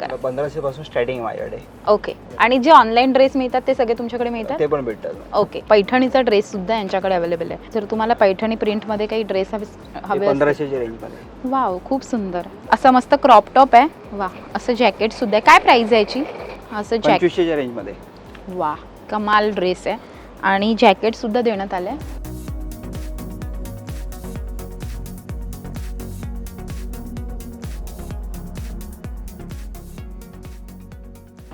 पंधराशे पासून स्टार्टिंग माझ्याकडे. ओके आणि जे ऑनलाईन ड्रेस मिळतात ते सगळे तुमच्याकडे मिळतात? ते पण भेटतात. ओके पैठणीचा ड्रेस सुद्धा यांच्याकडे अवेलेबल आहे. जर तुम्हाला पैठणी प्रिंटमध्ये काही ड्रेस हवे रेंजमध्ये वाव खूप सुंदर. असं मस्त क्रॉप टॉप आहे. वा असं जॅकेट सुद्धा आहे. काय प्राइस आहे याची? असं जॅकेट पंचवीसशेच्या रेंजमध्ये वा कमाल ड्रेस आहे. आणि जॅकेट सुद्धा देण्यात आलं आहे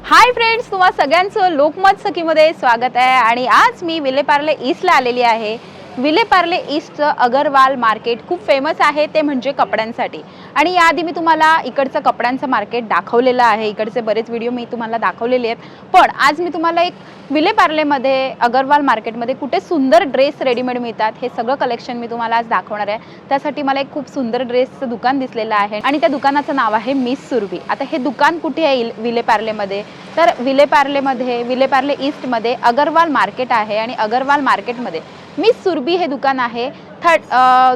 हाय फ्रेंड्स तुम्हा सगळ्यांचं लोकमत सखीमध्ये स्वागत आहे आणि आज मी विलेपार्ले ईस्टला आलेली आहे. विलेपार्ले ईस्टचं अगरवाल मार्केट खूप फेमस आहे ते म्हणजे कपड्यांसाठी. आणि याआधी मी तुम्हाला इकडचं कपड्यांचं मार्केट दाखवलेलं आहे. इकडचे बरेच व्हिडिओ मी तुम्हाला दाखवलेले आहेत. पण आज मी तुम्हाला एक विलेपार्लेमध्ये अगरवाल मार्केटमध्ये कुठे सुंदर ड्रेस रेडीमेड मिळतात हे सगळं कलेक्शन मी तुम्हाला आज दाखवणार आहे. त्यासाठी मला एक खूप सुंदर ड्रेसचं दुकान दिसलेलं आहे. आणि त्या दुकानाचं नाव आहे मिस सुरभी आता हे दुकान कुठे आहे इल- विलेपार्लेमध्ये तर विलेपार्लेमध्ये विलेपार्ले ईस्टमध्ये अगरवाल मार्केट आहे आणि अगरवाल मार्केटमध्ये मिस सुरभी हे दुकान आहे. थर्ड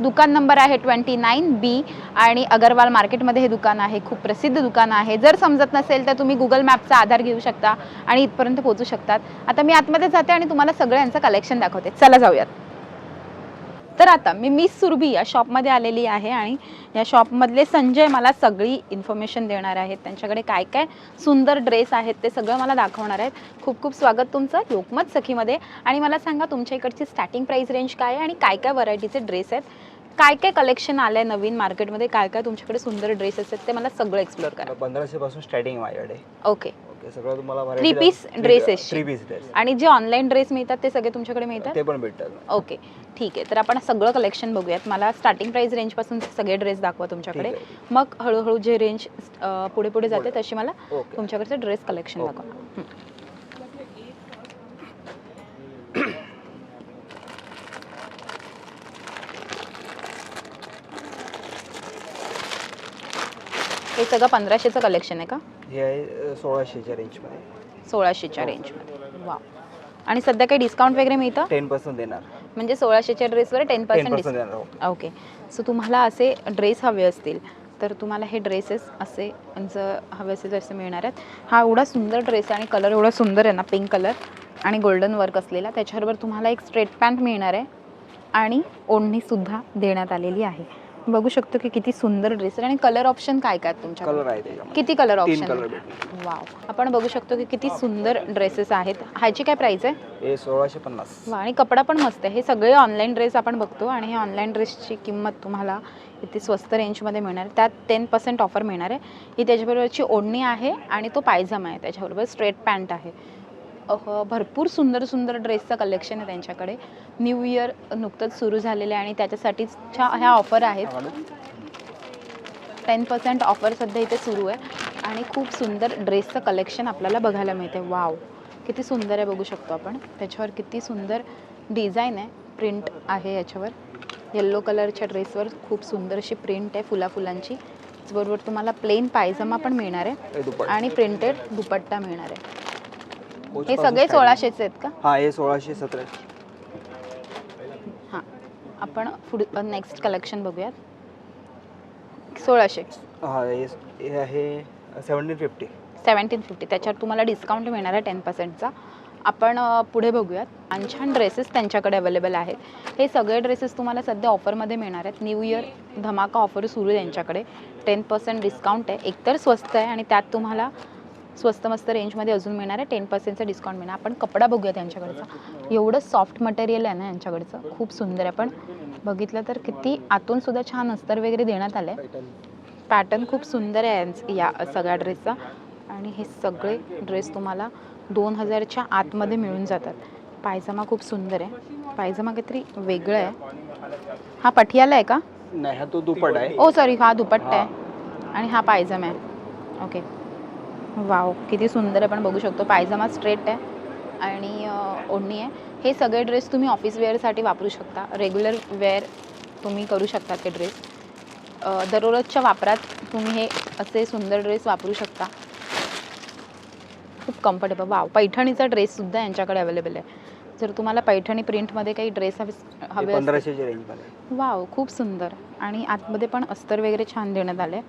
दुकान नंबर आहे ट्वेंटी नाईन बी आणि अगरवाल मार्केटमध्ये हे दुकान आहे खूप प्रसिद्ध दुकान आहे. जर समजत नसेल तर तुम्ही गुगल मॅपचा आधार घेऊ शकता आणि इथपर्यंत पोहोचू शकतात. आता मी आतमध्ये जाते आणि तुम्हाला सगळं यांचं कलेक्शन दाखवते. चला जाऊयात. तर आता मी मिस सुरभी या शॉपमध्ये आलेली आहे आणि या शॉपमधले संजय मला सगळी इन्फॉर्मेशन देणार आहेत. त्यांच्याकडे काय काय सुंदर ड्रेस आहेत ते सगळं मला दाखवणार आहेत. खूप खूप स्वागत तुमचं लोकमत सखीमध्ये. आणि मला सांगा तुमच्या इकडची स्टार्टिंग प्राईस रेंज काय आहे आणि काय काय व्हरायटीचे ड्रेस आहेत? काय काय कलेक्शन आलं आहे नवीन मार्केटमध्ये काय काय तुमच्याकडे सुंदर ड्रेसेस आहेत ते मला सगळं एक्सप्लोर करा. पंधराशे पासून स्टार्टिंग माझ्याकडे. ओके ओके सगळं तुम्हाला Three piece dresses. Three piece dress आणि जे ऑनलाईन ड्रेस मिळतात ते सगळे तुमच्याकडे मिळतात? ते पण भेटतात. ओके ठीक आहे. तर आपण सगळं कलेक्शन बघूयात. मला स्टार्टिंग प्राइस रेंजपासून सगळे ड्रेस दाखवा तुमच्याकडे. ठीक. मग हळूहळू जे रेंज पुढे पुढे जाते तशी मला ओके तुमच्याकडचं ड्रेस कलेक्शन ओके. दाखवा. हं. सगळं पंधराशेचं कलेक्शन आहे का? हे आहे सोळाशेच्या रेंजमध्ये सोळाशेच्या रेंजमध्ये वा आणि सध्या काही डिस्काउंट वगैरे मिळतं? टेन पर्सेंट देणार. म्हणजे सोळाशेच्या ड्रेसवर टेन टेन पर्सेंट पर्सेंट देणार हो. ओके सो तुम्हाला असे ड्रेस हवे असतील तर तुम्हाला हे ड्रेसेस असे जर हवे असेल तर असे मिळणार आहेत. हा एवढा सुंदर ड्रेस आहे आणि कलर एवढा सुंदर आहे ना पिंक कलर आणि गोल्डन वर्क असलेला त्याच्याबरोबर तुम्हाला एक स्ट्रेट पॅन्ट मिळणार आहे आणि ओढणीसुद्धा देण्यात आलेली आहे. बघू शकतो की किती सुंदर ड्रेस आणि कलर ऑप्शन काय काय तुमच्याकडे? कलर आहे त्याच्यामध्ये. किती कलर तीन ऑप्शन कलर भेटतील. वाव आपण बघू शकतो की किती सुंदर ड्रेसेस आहेत. ह्याची काय प्राइस आहे? हे सोळाशे पन्नास. वा आणि कपडा पण मस्त आहे. हे सगळे ऑनलाईन ड्रेस आपण बघतो आणि हे ऑनलाईन ड्रेसची किंमत तुम्हाला इथे स्वस्त रेंजमध्ये मिळणार. आहे त्यात टेन पर्सेंट ऑफर मिळणार आहे. ही त्याच्याबरोबरची ओढणी आहे आणि तो पायजमा आहे. त्याच्याबरोबर स्ट्रेट पॅन्ट आहे. भरपूर सुंदर सुंदर ड्रेसचं कलेक्शन आहे त्यांच्याकडे. न्यू इयर नुकतंच सुरू झालेलं आहे आणि त्याच्यासाठीच्या ह्या ऑफर आहेत. टेन पर्सेंट ऑफर सध्या इथे सुरू आहे. आणि खूप सुंदर ड्रेसचं कलेक्शन आपल्याला बघायला मिळते वाव किती सुंदर आहे बघू शकतो आपण. त्याच्यावर किती सुंदर डिझाईन आहे. प्रिंट आहे याच्यावर. येल्लो कलरच्या ड्रेसवर खूप सुंदर अशी प्रिंट आहे फुला फुलांची त्याचबरोबर तुम्हाला प्लेन पायजमा पण मिळणार आहे. आणि प्रिंटेड दुपट्टा मिळणार आहे. हे सगळे. सोळाशेचे आहेत का? हा हे सोळाशे सतराशे हां आपण पुढ नेक्स्ट कलेक्शन बघूयात. सोळाशे. हा हे हे आहे सेवन्टीन फिफ्टी सेवन्टीन फिफ्टी त्याच्यावर तुम्हाला डिस्काउंट मिळणार आहे टेन पर्सेंटचा आपण पुढे बघूयात. छान छान ड्रेसेस त्यांच्याकडे अवेलेबल आहेत. हे सगळे ड्रेसेस तुम्हाला सध्या ऑफरमध्ये मिळणार आहेत. न्यू इयर धमाका ऑफर सुरू आहे त्यांच्याकडे. टेन पर्सेंट डिस्काउंट आहे. एकतर स्वस्त आहे आणि त्यात तुम्हाला स्वस्त मस्त रेंजमध्ये अजून मिळणार आहे. टेन पर्सेंटचा डिस्काउंट मिळणार. आपण कपडा बघूया त्यांच्याकडचा. एवढं सॉफ्ट मटेरियल आहे ना यांच्याकडचं. खूप सुंदर आहे. पण बघितलं तर किती आतून सुद्धा छान अस्तर वगैरे देण्यात आलं आहे पॅटर्न खूप सुंदर आहे या सगळ्या ड्रेसचा आणि हे सगळे ड्रेस तुम्हाला दोन हजारच्या आतमध्ये मिळून जातात. पायजमा खूप सुंदर आहे. पायजमा काहीतरी वेगळं आहे. हा पटियाला आहे का? नाही हा तो दुपट आहे. ओ सॉरी हा दुपट्टा आहे. आणि हा पायजमा आहे. ओके वाव किती सुंदर आहे पण बघू शकतो पायजमा स्ट्रेट आहे आणि ओढणी आहे. हे सगळे ड्रेस तुम्ही ऑफिस वेअरसाठी वापरू शकता. रेग्युलर वेअर तुम्ही करू शकता ते ड्रेस दररोजच्या वापरात तुम्ही हे असे सुंदर ड्रेस वापरू शकता. खूप कम्फर्टेबल वाव पैठणीचा ड्रेससुद्धा यांच्याकडे अवेलेबल आहे. जर तुम्हाला पैठणी प्रिंटमध्ये काही ड्रेस हवे हवे वाव खूप सुंदर. आणि आतमध्ये पण अस्तर वगैरे छान देण्यात आले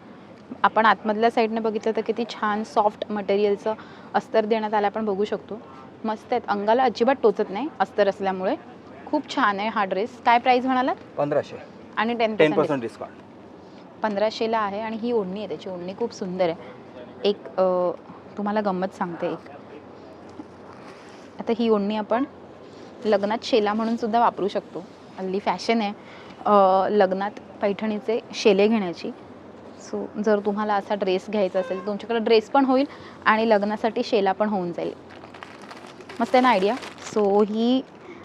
आपण आतमधल्या साईडने बघितलं तर किती छान सॉफ्ट मटेरियलचं अस्तर देण्यात आलं आपण बघू शकतो. मस्त आहेत. अंगाला अजिबात टोचत नाही अस्तर असल्यामुळे. खूप छान आहे हा ड्रेस. काय प्राईस म्हणालात? पंधराशे. आणि टेन टेन पर्सेंट डिस्काउंट पंधराशेला आहे आणि ही ओढणी आहे त्याची. ओढणी खूप सुंदर आहे. एक तुम्हाला गंमत सांगते एक. आता ही ओढणी आपण लग्नात शेला म्हणून सुद्धा वापरू शकतो. हल्ली फॅशन आहे. लग्नात पैठणीचे शेले घेण्याची. सो जर तुम्हाला असा ड्रेस घ्यायचा असेल तुमच्याकडे ड्रेस पण होईल आणि लग्नासाठी शेला पण होऊन जाईल. मस्त आहे ना आयडिया सो ही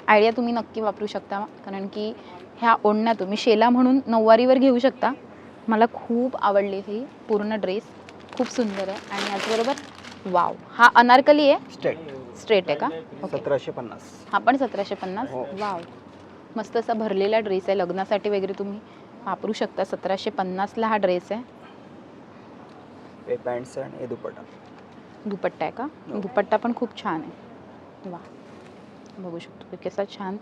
आयडिया तुम्ही नक्की वापरू शकता कारण की ह्या ओढण्या तुम्ही शेला म्हणून नऊवारीवर घेऊ शकता. मला खूप आवडली ही पूर्ण ड्रेस. खूप सुंदर आहे आणि याचबरोबर वाव हा अनारकली आहे? स्टेट स्ट्रेट आहे का? सतराशे पन्नास. हा पण सतराशे पन्नास? हो. वाव मस्त असा भरलेला ड्रेस आहे लग्नासाठी वगैरे तुम्ही. वापरू शकता. सतराशे पन्नासला हा ड्रेस आहे. हे पॅन्ट्स आणि हे दुपट्टा. दुपट्टा आहे का? हो. दुपट्टा पण खूप छान आहे. वा. बघू शकतो की कसा छान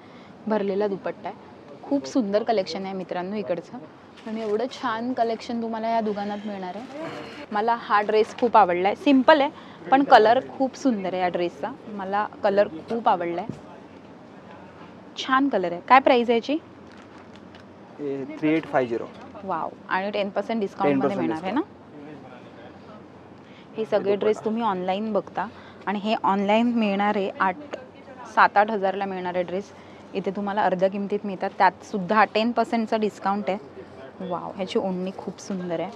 भरलेला दुपट्टा आहे. खूप सुंदर कलेक्शन आहे मित्रांनो इकडचं. आणि एवढं छान कलेक्शन तुम्हाला या दुकानात मिळणार आहे. मला हा ड्रेस खूप आवडला आहे सिंपल आहे पण कलर खूप सुंदर आहे या ड्रेसचा. मला कलर खूप आवडला आहे छान कलर आहे. काय प्राईज आहे याची? Three eight five zero. Wow. आणि टेन पर्सेंट डिस्काउंटमध्ये 10% मिळणार आहे ना? हे सगळे ड्रेस तुम्ही ऑनलाईन बघता. आणि हे ऑनलाईन मिळणारे आठ सात आठ हजारला मिळणारे ड्रेस इथे तुम्हाला अर्ध्या किमतीत मिळतात. त्यात सुद्धा टेन पर्सेंटचा डिस्काउंट आहे. वाव ह्याची ओढणी खूप सुंदर आहे.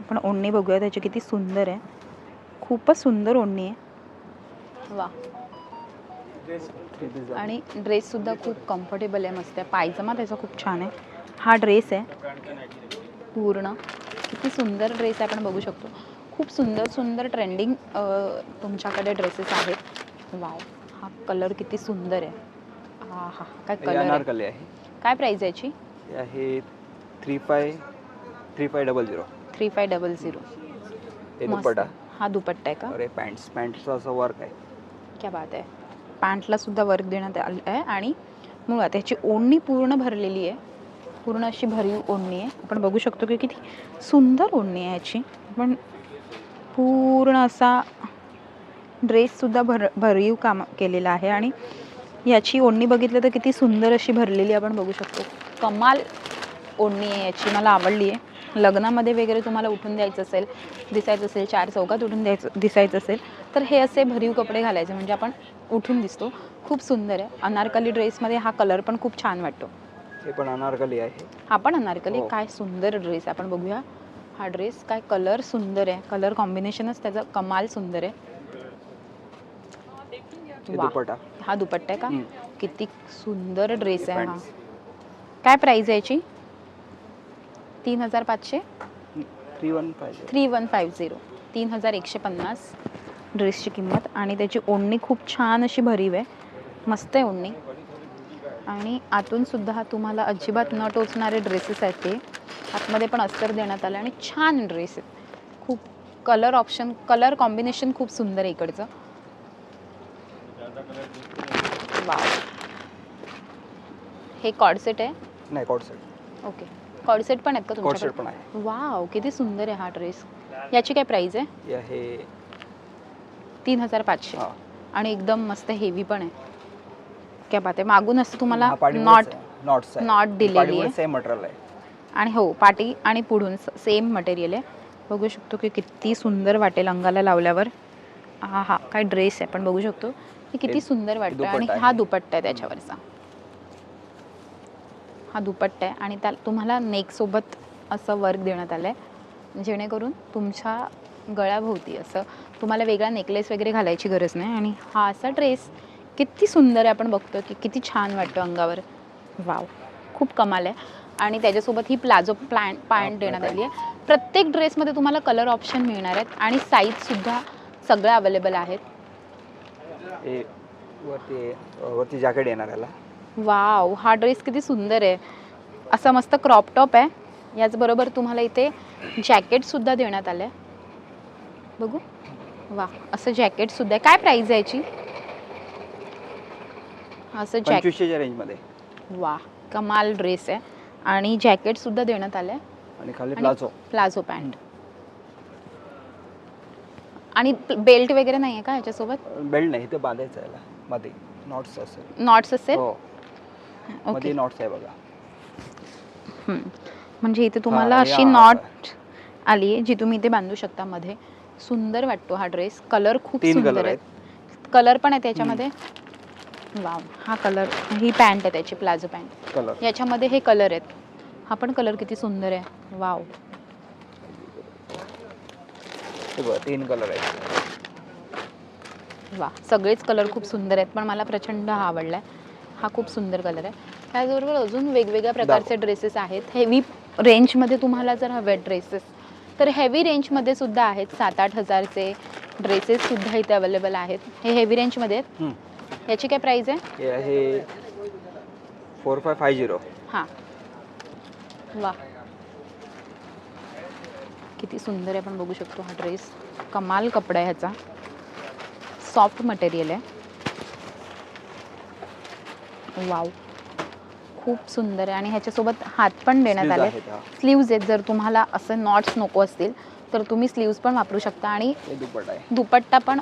आपण ओढणी बघूया त्याची किती सुंदर आहे. खूपच सुंदर ओढणी आहे. वा आणि ड्रेससुद्धा खूप कम्फर्टेबल आहे मस्त आहे. पायजमा त्याचा खूप छान आहे. हा ड्रेस आहे. पूर्ण. किती सुंदर ड्रेस आहे आपण बघू शकतो. खूप सुंदर सुंदर ट्रेंडिंग तुमच्याकडे ड्रेसेस आहेत. वाव हा कलर किती सुंदर आहे. हा हा काय कलर आहे? काय प्राईज याची? आहे three five three five double zero three five double zero हे दुपट्टा. हा दुपट्टा आहे का? और हे पॅन्ट्स पॅन्टचं असं वर्क आहे. क्या बात आहे. पॅन्टला सुद्धा वर्क देण्यात आलं आहे. आणि मुळात त्याची ओढणी पूर्ण भरलेली आहे. पूर्ण अशी भरीव ओढणी आहे. आपण बघू शकतो की किती सुंदर ओढणी आहे याची पण पूर्ण असा ड्रेससुद्धा भर भरीव काम केलेला आहे. आणि याची ओढणी बघितलं तर किती सुंदर अशी भरलेली आपण बघू शकतो. कमाल ओढणी आहे याची मला आवडली आहे. लग्नामध्ये वगैरे तुम्हाला उठून द्यायचं असेल दिसायचं असेल चार चौकात उठून द्यायचं दिसायचं असेल तर हे असे भरीव कपडे घालायचे म्हणजे आपण उठून दिसतो. खूप सुंदर आहे. अनारकली ड्रेसमध्ये हा कलर पण खूप छान वाटतो. हे पण अनारकली आहे. हा पण अनारकली. हो. काय सुंदर ड्रेस आपण बघूया. हा ड्रेस काय कलर सुंदर आहे. कलर कॉम्बिनेशनच त्याचं कमाल सुंदर आहे. हे. दुपट्टा. हा दुपट्टा आहे का. किती सुंदर ड्रेस आहे हा. काय प्राइस आहे याची? तीन हजार पाचशे? Three one five three one five zero. तीन हजार एकशे पन्नास. ड्रेसची किंमत आणि त्याची ओढणी खूप छान अशी भरीव आहे. मस्त आहे ओढणी. आणि आतून सुद्धा हा तुम्हाला अजिबात न टोचणारे ड्रेसेस आहेत ते. आतमध्ये पण अस्तर देण्यात आलं आणि छान ड्रेस आहेत. खूप कलर ऑप्शन कलर कॉम्बिनेशन खूप सुंदर आहे इकडचं. वाव हे कॉडसेट आहे? नाही कॉट सेट ओके कॉडसेट पण आहेत का तुमच्याकडे? वाव किती सुंदर आहे हा ड्रेस याची काय प्राइस आहे तीन हजार पाचशे. हा. आणि एकदम मस्त हेवी पण आहे. क्या बात आहे. मागून असं तुम्हाला नॉट आहे नॉट दिलेली आहे. सेम मटेरियल आहे. आणि हो पाटी आणि पुढून सेम मटेरियल आहे. बघू शकतो की किती सुंदर वाटेल अंगाला लावल्यावर. हा हा काय ड्रेस आहे पण बघू शकतो. की किती हे सुंदर वाटतं आणि दुपट्टा आहे. हा दुपट्टा आहे त्याच्यावरचा. हा दुपट्टा आहे. आणि त्या तुम्हाला नेकसोबत असं वर्क देण्यात आलं आहे जेणेकरून तुमच्या गळ्याभोवती असं. तुम्हाला वेगळा नेकलेस वगैरे घालायची गरज नाही आणि हा असा ड्रेस किती सुंदर आहे आपण बघतो की किती छान वाटतो अंगावर. वाव खूप कमाल आहे. आणि त्याच्यासोबत ही प्लाझो प्लॅन पॅन्ट देण्यात आली आहे. प्रत्येक ड्रेसमध्ये तुम्हाला कलर ऑप्शन मिळणार आहेत आणि साईजसुद्धा सगळ्या अवेलेबल आहेत. हे वरती वरती जॅकेट येणार याला. वाव हा ड्रेस किती सुंदर आहे. असा मस्त क्रॉप टॉप आहे. याचबरोबर तुम्हाला इथे जॅकेटसुद्धा देण्यात आलं आहे बघू. वा असं जॅकेटसुद्धा आहे. काय प्राईज आहे याची? असं जॅकेट पंचवीसशेच्या रेंजमध्ये वा कमाल ड्रेस आहे. आणि जॅकेट सुद्धा देण्यात आले आणि खाली प्लाझो. Palazzo pant. आणि बेल्ट वगैरे नाही आहे का ह्याच्यासोबत बेल्ट नाही ते बांधायचं आहे याला. मध्ये नॉट्स असेल. नॉट्स असेल? हो. ओके मध्ये नॉट्स आहे बघा. म्हणजे इथे तुम्हाला अशी नॉट आली आहे जी तुम्ही इथे बांधू शकता मध्ये. सुंदर वाटतो हा ड्रेस कलर खूप तीन सुंदर कलर आहेत. आहेत. कलर पण आहे त्याच्यामध्ये वाव हा कलर ही पॅन्ट आहे त्याची प्लाझो पॅन्ट कलर याच्यामध्ये हे कलर आहेत. हा पण कलर किती सुंदर आहे. वाव हे बघा तीन कलर आहेत. वा सगळेच कलर खूप सुंदर आहेत पण मला प्रचंड हा आवडला आहे हा खूप सुंदर कलर आहे. त्याचबरोबर अजून वेगवेगळ्या प्रकारचे ड्रेसेस आहेत. हेवी रेंजमध्ये तुम्हाला जर हवे ड्रेसेस तर हेवी रेंजमध्ये सुद्धा आहेत. सात आठ हजारचे ड्रेसेस सुद्धा इथे अवेलेबल आहेत. हे हेवी रेंजमध्ये आहेत? हम्म. याची काय प्राईस आहे? हे आहे फोर फाय फाय झिरो हां. वा किती सुंदर आहे आपण बघू शकतो हा ड्रेस कमाल कपडा आहे ह्याचा. सॉफ्ट मटेरियल आहे. वाव. खूप सुंदर आहे. आणि ह्याच्यासोबत हात पण देण्यात आले. आहेत हा. स्लीव्ज आहेत. जर तुम्हाला असे नॉट्स नको असतील तर तुम्ही स्लीव्ज पण वापरू शकता. आणि हे दुपट आहे. दुपट्टा पण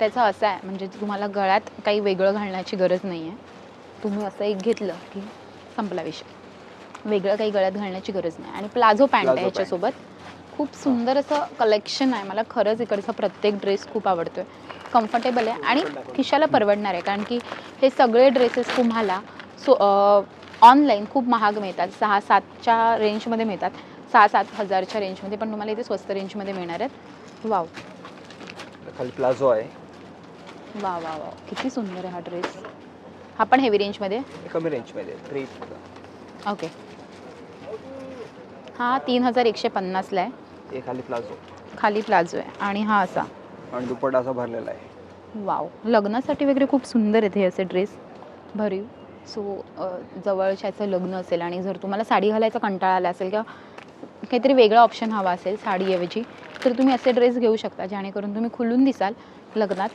त्याचा असा आहे. म्हणजे तुम्हाला गळ्यात काही वेगळं घालण्याची गरज नाही आहे. तुम्ही असं एक घेतलं की संपला विषय. वेगळं काही गळ्यात घालण्याची गरज नाही. आणि प्लाझो पॅन्ट आहे Palazzo pant. याच्यासोबत खूप सुंदर असं कलेक्शन आहे. मला खरंच इकडचा प्रत्येक ड्रेस खूप आवडतोय. कम्फर्टेबल आहे. आणि खिशाला परवडणार आहे. कारण की हे सगळे ड्रेसेस तुम्हाला सो ऑनलाईन खूप महाग मिळतात. सहा सातच्या रेंजमध्ये मिळतात. सहा सात हजारच्या रेंजमध्ये पण तुम्हाला इथे स्वस्त रेंजमध्ये मिळणार आहेत. वाव खाली प्लाझो आहे. वा वा वा किती सुंदर आहे हा ड्रेस हा पण हेवी रेंजमध्ये कमी रेंजमध्ये ओके हा तीन हजार एकशे पन्नासला आहे. खाली प्लाझो खाली प्लाझो आहे. आणि हा असा. आणि दुपट असा भरलेला आहे. वाव लग्नासाठी वगैरे खूप सुंदर आहेत हे असे ड्रेस भरीव. सो जवळच्याचं लग्न असेल आणि जर तुम्हाला साडी घालायचा कंटाळा आला असेल किंवा काहीतरी वेगळा ऑप्शन हवा असेल साडीऐवजी तर तुम्ही असे ड्रेस घेऊ शकता जेणेकरून तुम्ही खुलून दिसाल लग्नात.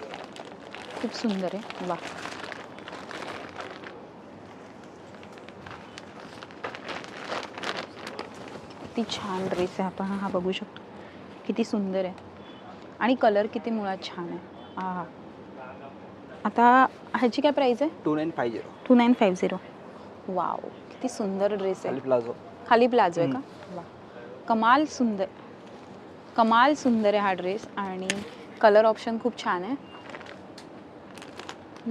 खूप सुंदर आहे. वा किती छान ड्रेस आहे. आपण हा बघू शकतो. किती सुंदर आहे. आणि कलर किती मुळात छान आहे. हा आता ह्याची काय प्राईस आहे? Two nine five zero. Two nine five zero. Wow किती सुंदर ड्रेस खाली आहे प्लाझो. खाली प्लाझो आहे का? वा. कमाल सुंदर. कमाल सुंदर आहे हा ड्रेस आणि कलर ऑप्शन खूप छान आहे.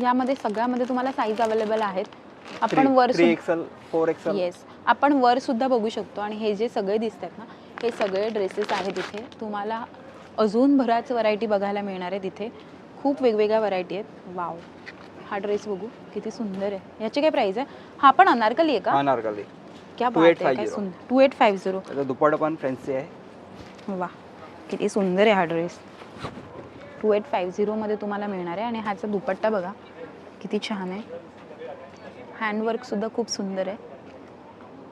यामध्ये सगळ्यामध्ये तुम्हाला साईज अवेलेबल आहेत. आपण वर एक्सल फोर एक्सल येस आपण वर सुद्धा बघू शकतो आणि हे जे सगळे दिसतात ना हे सगळे ड्रेसेस आहेत इथे. तुम्हाला अजून बऱ्याच व्हरायटी बघायला मिळणार आहेत इथे खूप वेगवेगळ्या व्हरायटी आहेत. वाव हा ड्रेस बघू. किती सुंदर आहे. याची काय प्राईस आहे? हा पण अनारकली आहे का? हा नारकली क्या 2850. बात आहे. काय सुंदर टू एट फाईव्ह झिरो त्याचा दुपट पण फॅन्सी आहे. वा किती सुंदर आहे हा ड्रेस टू एट फाईव्ह झिरोमध्ये तुम्हाला मिळणार आहे. आणि ह्याचा दुपट्टा बघा. किती छान आहे. हँडवर्कसुद्धा खूप सुंदर आहे.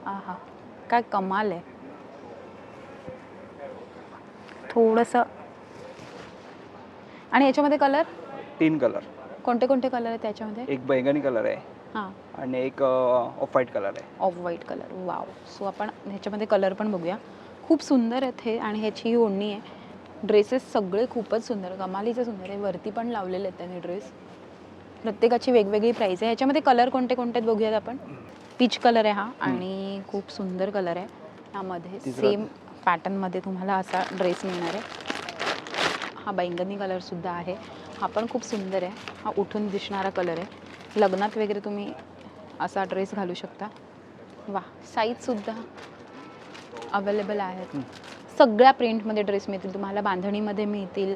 आहा. काय कमाल आहे. थोडंसं आणि याच्यामध्ये कलर तीन कलर कोणते कोणते कलर आहेत त्याच्यामध्ये? एक बैंगनी कलर आहे. हां. आणि एक ऑफ व्हाईट कलर आहे. Off white colour wow so आपण ह्याच्यामध्ये कलर पण बघूया. खूप सुंदर आहेत हे आणि ह्याची ही ओढणी आहे. ड्रेसेस सगळे खूपच सुंदर. कमालीचे सुंदर आहे. वरती पण लावलेले आहेत त्यांनी ड्रेस प्रत्येकाची वेगवेगळी प्राईस आहे. ह्याच्यामध्ये कलर कोणते कोणते आहेत बघूयात आपण? पीच कलर आहे हा आणि खूप सुंदर कलर आहे. ह्यामध्ये तिसरा- सेम पॅटर्नमध्ये तुम्हाला असा ड्रेस मिळणार आहे. हा बैंगनी कलरसुद्धा आहे. हा पण खूप सुंदर आहे. हा उठून दिसणारा कलर आहे. लग्नात वगैरे तुम्ही असा ड्रेस घालू शकता. वा साईजसुद्धा अवेलेबल आहेत. सगळ्या प्रिंटमध्ये ड्रेस मिळतील. तुम्हाला बांधणीमध्ये मिळतील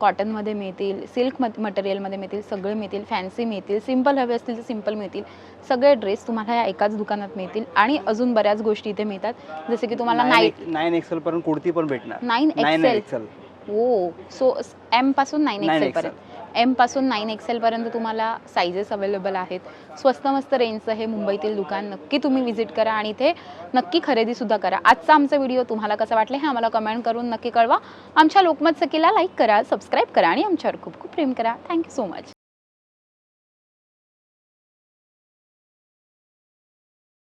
कॉटनमध्ये मिळतील सिल्क मटेरियलमध्ये मिळतील सगळे मिळतील फॅन्सी मिळतील सिंपल हवे असतील तर सिंपल मिळतील. सगळे ड्रेस तुम्हाला या एकाच दुकानात मिळतील आणि अजून बऱ्याच गोष्टी इथे मिळतात. जसे की तुम्हाला नाईट नाईन एक्सेल पर्यंत कुर्ती पण भेटणार. Nine nine XL oh so एमपासून नाईन 9 एक्सेल पर्यंत. एमपासून नाईन एक्सेल पर्यंत तुम्हाला साईजेस अवेलेबल आहेत. स्वस्त मस्त रेंजचं हे मुंबईतील दुकान. नक्की तुम्ही विजिट करा आणि इथे नक्की खरेदी सुद्धा करा. आजचा आमचा व्हिडिओ तुम्हाला कसा वाटला हे आम्हाला कमेंट करून नक्की कळवा. आमच्या लोकमत सखीला लाईक करा सबस्क्राईब करा आणि आमच्यावर खूप खूप प्रेम करा. Thank you so much